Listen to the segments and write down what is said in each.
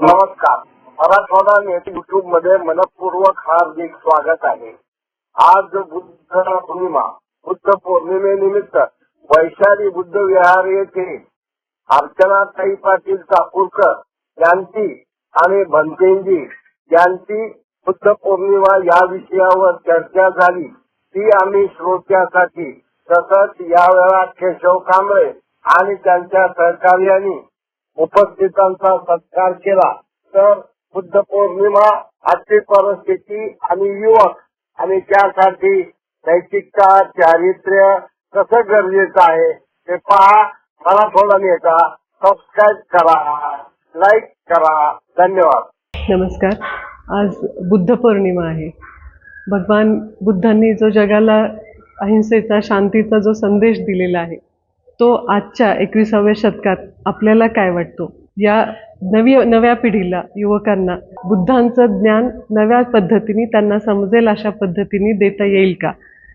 नमस्कार. मराठवाडा नेट युट्यूबमध्ये मनपूर्वक हार्दिक स्वागत आहे. आज बुद्ध पौर्णिमा बुद्ध पौर्णिमेनिमित्त वैशाली बुद्ध विहार येथे अर्चनाताई पाटील चाकूरकर यांची आणि भंतेंजी यांची बुद्ध पौर्णिमा या विषयावर चर्चा झाली. ती आम्ही श्रोत्यासाठी तसंच यावेळा केशव कांबळे आणि त्यांच्या सहकार्याने उपस्थितांचा सत्कार केला तर बुद्ध पौर्णिमा आजची परिस्थिती आणि युवक आणि त्यासाठी नैतिकता चारित्र्य कसं गरजेचं आहे ते पहा. मराठवाडा नेता सबस्क्राईब करा लाईक करा. धन्यवाद. नमस्कार. आज बुद्ध पौर्णिमा आहे. भगवान बुद्धांनी जो जगाला अहिंसेचा शांतीचा जो संदेश दिलेला आहे तो आजच्या एकविसाव्या शतकात आपल्याला काय वाटतो? या नवी नव्या पिढीला युवकांना बुद्धांचं ज्ञान नव्या पद्धतीने त्यांना समजेल अशा पद्धतीने देता येईल का?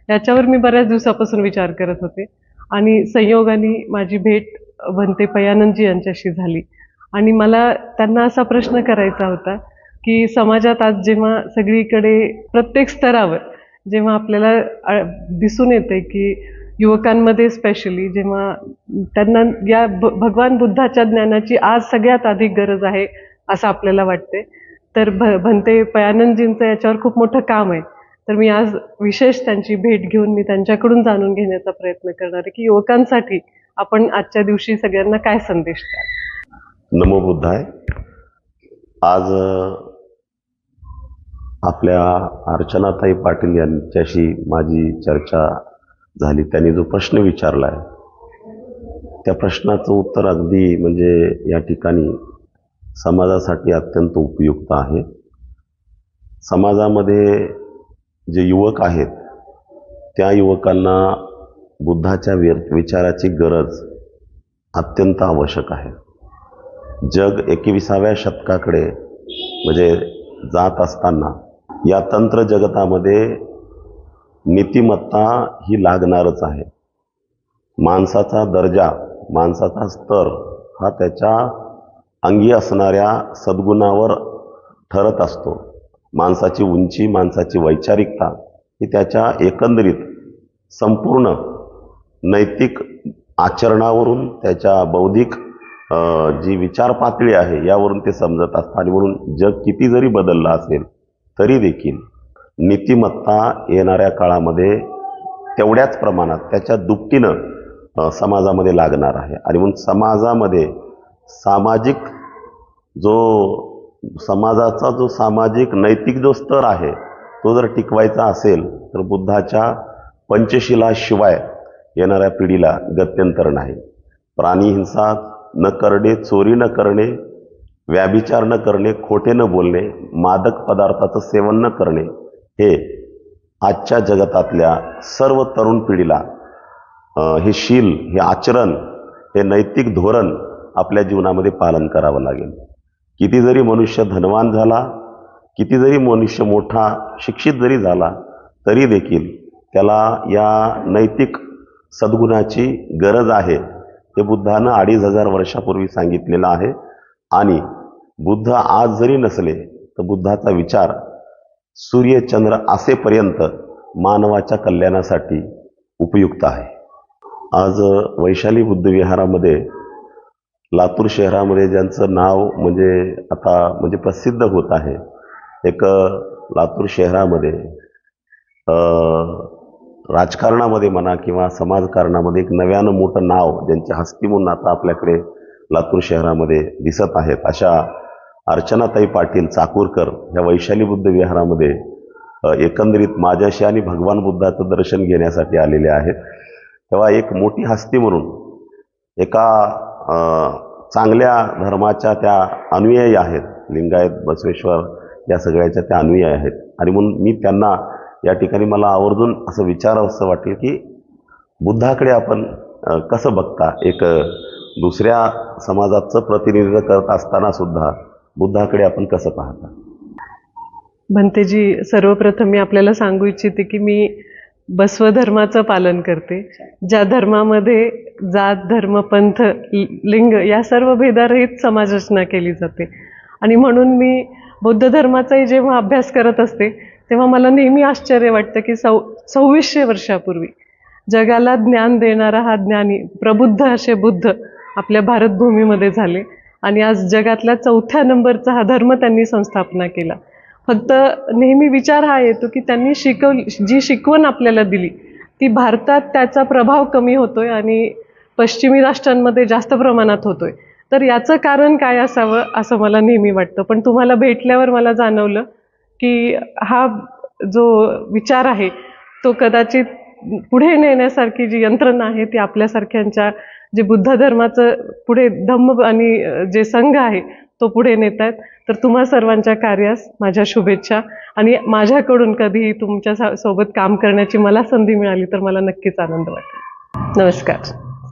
याच्यावर मी बऱ्याच दिवसापासून विचार करत होते. आणि संयोगाने माझी भेट भंते पयानंदजी यांच्याशी झाली. आणि मला त्यांना असा प्रश्न करायचा होता की समाजात आज जेव्हा सगळीकडे प्रत्येक स्तरावर जेव्हा आपल्याला दिसून येते की युवकांमध्ये स्पेशली जेव्हा त्यांना या भगवान बुद्धाच्या ज्ञानाची आज सगळ्यात अधिक गरज आहे असं आपल्याला वाटते तर भ भंते पयानंदजींचं याच्यावर खूप मोठं काम आहे. तर मी आज विशेष त्यांची भेट घेऊन मी त्यांच्याकडून जाणून घेण्याचा प्रयत्न करणार आहे की युवकांसाठी आपण आजच्या दिवशी सगळ्यांना काय संदेश द्याल? नमो बुद्धाय. आज आपल्या अर्चनाताई पाटील यांच्याशी माझी चर्चा झाली. त्यांनी जो प्रश्न विचारला आहे त्या प्रश्नाचं उत्तर अगदी म्हणजे या ठिकाणी समाजासाठी अत्यंत उपयुक्त आहे. समाजामध्ये जे युवक आहेत त्या युवकांना बुद्धाच्या विचाराची गरज अत्यंत आवश्यक आहे. जग एकविसाव्या शतकाकडे म्हणजे जात असताना या तंत्र जगतामध्ये नीतिमत्ता ही लागणारच आहे. माणसाचा दर्जा माणसाचा स्तर हा त्याच्या अंगी असणाऱ्या सद्गुणावर ठरत असतो. माणसाची उंची माणसाची वैचारिकता ही त्याच्या एकंदरीत संपूर्ण नैतिक आचरणावरून त्याच्या बौद्धिक जी विचार पातळी आहे यावरून ते समजत असतं आणि म्हणून जग किती जरी बदललं असेल तरी देखील नीतिमत्ता येणाऱ्या काळामध्ये तेवढ्याच प्रमाणात त्याच्या दुपटीनं समाजामध्ये लागणार आहे. आणि म्हणून समाजामध्ये सामाजिक जो समाजाचा जो सामाजिक नैतिक जो स्तर आहे तो जर टिकवायचा असेल तर बुद्धाच्या पंचशिलाशिवाय येणाऱ्या पिढीला गत्यंतर नाही. प्राणीहिंसा न करणे चोरी न करणे व्याभिचार न करणे खोटे न बोलणे मादक पदार्थाचं सेवन न करणे हे आजच्या जगतातल्या सर्व तरुण पिढीला हे शील हे आचरण हे नैतिक धोरण आपल्या जीवनामध्ये पालन करावं लागेल. किती जरी मनुष्य धनवान झाला किती जरी मनुष्य मोठा शिक्षित जरी झाला तरी देखील त्याला या नैतिक सद्गुणाची गरज आहे हे बुद्धानं अडीच हजार वर्षापूर्वी सांगितलेलं आहे. आणि बुद्ध आज जरी नसले तर बुद्धाचा विचार सूर्यचंद्र असेपर्यंत मानवाच्या कल्याणासाठी उपयुक्त आहे. आज वैशाली बुद्ध विहारामध्ये लातूर शहरामध्ये ज्यांचं नाव म्हणजे आता म्हणजे प्रसिद्ध होत आहे एक लातूर शहरामध्ये राजकारणामध्ये म्हणा किंवा समाजकारणामध्ये एक नव्यानं मोठं नाव ज्यांच्या हस्ती म्हणून आता आपल्याकडे लातूर शहरामध्ये दिसत आहेत अशा अर्चनाताई पाटील चाकूरकर ह्या वैशाली बुद्ध विहारामध्ये एकंदरीत माझ्याशी आणि भगवान बुद्धाचं दर्शन घेण्यासाठी आलेले आहेत. तेव्हा एक मोठी हस्ती म्हणून एका चांगल्या धर्माच्या त्या अनुयायी आहेत. लिंगायत बसवेश्वर या सगळ्याच्या त्या अनुयायी आहेत. आणि म्हणून मी त्यांना या ठिकाणी मला आवर्जून असं विचारावं असं वाटेल की बुद्धाकडे आपण कसं बघता? एक दुसऱ्या समाजाचं प्रतिनिधित्व करत असताना सुद्धा बुद्धाकडे आपण कसं पाहता? भंतेजी सर्वप्रथम मी आपल्याला सांगू इच्छिते की मी बसव धर्माचं पालन करते. ज्या धर्मामध्ये जात धर्म पंथ लिंग या सर्व भेदारहित समाजरचना केली जाते. आणि म्हणून मी बौद्ध धर्माचाही जेव्हा अभ्यास करत असते तेव्हा मला नेहमी आश्चर्य वाटतं की सौ सव्वीसशे वर्षापूर्वी जगाला ज्ञान देणारा हा ज्ञानी प्रबुद्ध असे बुद्ध आपल्या भारतभूमीमध्ये झाले. आणि आज जगातल्या चौथ्या नंबरचा हा धर्म त्यांनी संस्थापना केला. फक्त नेहमी विचार हा येतो की त्यांनी शिकवली जी शिकवण आपल्याला दिली ती भारतात त्याचा प्रभाव कमी होतोय आणि पश्चिमी राष्ट्रांमध्ये जास्त प्रमाणात होतोय. तर याचं कारण काय असावं असं मला नेहमी वाटतं. पण तुम्हाला भेटल्यावर मला जाणवलं की हा जो विचार आहे तो कदाचित पुढे नेण्यासारखी जी यंत्रणा आहे ती आपल्यासारख्यांच्या जे बुद्ध धर्माचं पुढे धम्म आणि जे संघ आहे तो पुढे नेत आहेत तर तुम्हा सर्वांच्या कार्यास माझ्या शुभेच्छा. आणि माझ्याकडून कधीही तुमच्यासोबत काम करण्याची मला संधी मिळाली तर मला नक्कीच आनंद वाटेल. नमस्कार.